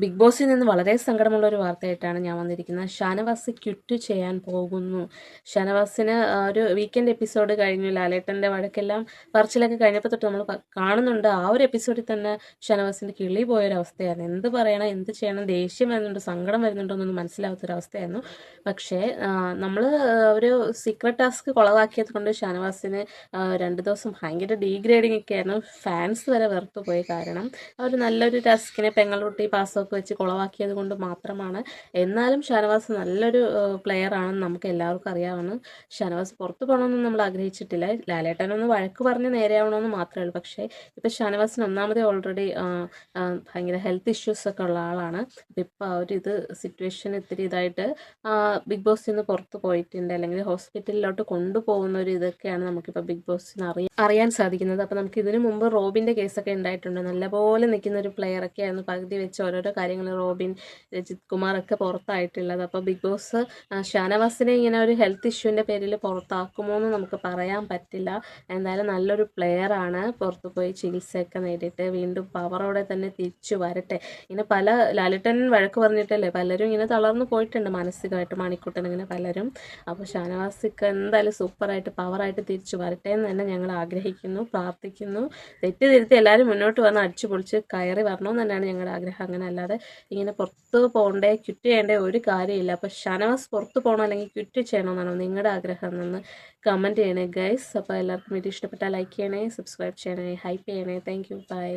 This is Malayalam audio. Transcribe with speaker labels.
Speaker 1: ബിഗ് ബോസിൽ നിന്ന് വളരെ സങ്കടമുള്ള ഒരു വാർത്തയായിട്ടാണ് ഞാൻ വന്നിരിക്കുന്നത്. ഷാനവാസ് ക്വിറ്റ് ചെയ്യാൻ പോകുന്നു. ഷാനവാസിന് ഒരു വീക്കെൻഡ് എപ്പിസോഡ് കഴിഞ്ഞു. ലാലേട്ടന്റെ വഴക്കെല്ലാം പറച്ചിലൊക്കെ കഴിഞ്ഞപ്പോൾ തൊട്ട് നമ്മൾ കാണുന്നുണ്ട്. ആ ഒരു എപ്പിസോഡിൽ തന്നെ ഷാനവാസിന്റെ കിളി പോയൊരവസ്ഥയായിരുന്നു. എന്ത് പറയണം എന്ത് ചെയ്യണം ദേഷ്യം വരുന്നുണ്ട് സങ്കടം വരുന്നുണ്ടോ എന്നൊന്നും മനസ്സിലാവാത്തൊരവസ്ഥയായിരുന്നു. പക്ഷേ നമ്മൾ ഒരു സീക്രട്ട് ടാസ്ക് കുളവാക്കിയത് കൊണ്ട് ഷാനവാസിന് രണ്ട് ദിവസം ഭയങ്കര ഡീഗ്രേഡിംഗ് ഒക്കെ ആയിരുന്നു ഫാൻസ് വരെ വെറുത്തു പോയി കാരണം അവർ നല്ലൊരു ടാസ്കിനെ പെങ്ങളുട്ടി പാസ്സൊക്കെ വെച്ച് കുളവാക്കിയത് കൊണ്ട് മാത്രമാണ്. എന്നാലും ഷാനവാസ് നല്ലൊരു പ്ലെയർ ആണെന്ന് നമുക്ക് എല്ലാവർക്കും അറിയാവുന്ന ഷാനവാസ് പുറത്ത് പോകണമെന്ന് നമ്മൾ ആഗ്രഹിച്ചിട്ടില്ല. ലാലേട്ടനൊന്ന് വഴക്ക് പറഞ്ഞ് നേരെയാവണമെന്ന് മാത്രമേ ഉള്ളൂ. പക്ഷേ ഇപ്പോൾ ഷാനവാസിന് ഒന്നാമതേ ഓൾറെഡി ഭയങ്കര ഹെൽത്ത് ഇഷ്യൂസ് ഒക്കെ ഉള്ള ആളാണ്. അപ്പം ഇപ്പോൾ ആ ഒരു ഇത് സിറ്റുവേഷൻ ഇത്തിരി ഇതായിട്ട് ബിഗ് ബോസിൽ നിന്ന് പുറത്ത് പോയിട്ടുണ്ട്. അല്ലെങ്കിൽ ഹോസ്പിറ്റലിലോട്ട് കൊണ്ടുപോകുന്ന ഒരു ഇതൊക്കെയാണ് നമുക്കിപ്പോൾ ബിഗ് ബോസിന് അറിയാൻ അറിയാൻ സാധിക്കുന്നത്. അപ്പോൾ നമുക്ക് ഇതിനു മുമ്പ് റോബിന്റെ കേസൊക്കെ ഉണ്ടായിട്ടുണ്ട്. നല്ലപോലെ നിൽക്കുന്ന ഒരു പ്ലെയർ ഒക്കെ ആയിരുന്നു പകുതി വെച്ച് ഓരോരോ കാര്യങ്ങൾ റോബിൻ രജിത് കുമാർ ഒക്കെ പുറത്തായിട്ടുള്ളത്. അപ്പോൾ ബിഗ് ബോസ് ഷാനവാസിനെ ഇങ്ങനെ ഒരു ഹെൽത്ത് ഇഷ്യൂവിന്റെ പേരിൽ പുറത്താക്കുമോ എന്ന് നമുക്ക് പറയാൻ പറ്റില്ല. എന്തായാലും നല്ലൊരു പ്ലെയർ ആണ്. പുറത്ത് പോയി ചികിത്സയൊക്കെ നേടിയിട്ട് വീണ്ടും പവറോടെ തന്നെ തിരിച്ചു വരട്ടെ. ഇങ്ങനെ പല ലാലിട്ടൻ വഴക്ക് പറഞ്ഞിട്ടല്ലേ പലരും ഇങ്ങനെ തളർന്നു പോയിട്ടുണ്ട് മാനസികമായിട്ട്. മണിക്കുട്ടൻ ഇങ്ങനെ പലരും. അപ്പോൾ ഷാനവാസിക്ക് എന്തായാലും സൂപ്പറായിട്ട് പവറായിട്ട് തിരിച്ചു വരട്ടെ എന്ന് തന്നെ ഞങ്ങൾ ആഗ്രഹിക്കുന്നു പ്രാർത്ഥിക്കുന്നു. തെറ്റ് എല്ലാവരും മുന്നോട്ട് വന്ന് അടിച്ചു പൊളിച്ച് കയറി വരണമെന്ന് തന്നെയാണ് ഞങ്ങളുടെ ആഗ്രഹം. അങ്ങനെ അല്ലാതെ ഇങ്ങനെ പുറത്ത് പോകണ്ടേ ക്വിറ്റ് ചെയ്യേണ്ട ഒരു കാര്യമില്ല. അപ്പോൾ ഷനവാസ് പുറത്ത് പോകണം അല്ലെങ്കിൽ ക്വിറ്റ് ചെയ്യണമെന്നാണോ നിങ്ങളുടെ ആഗ്രഹം എന്നൊന്ന് കമന്റ് ചെയ്യണേ. ഗൈസ് അപ്പോൾ എല്ലാവർക്കും വീഡിയോ ഇഷ്ടപ്പെട്ടാൽ ലൈക്ക് ചെയ്യണേ സബ്സ്ക്രൈബ് ചെയ്യണേ ഹൈപ്പ് ചെയ്യണേ. Thank you by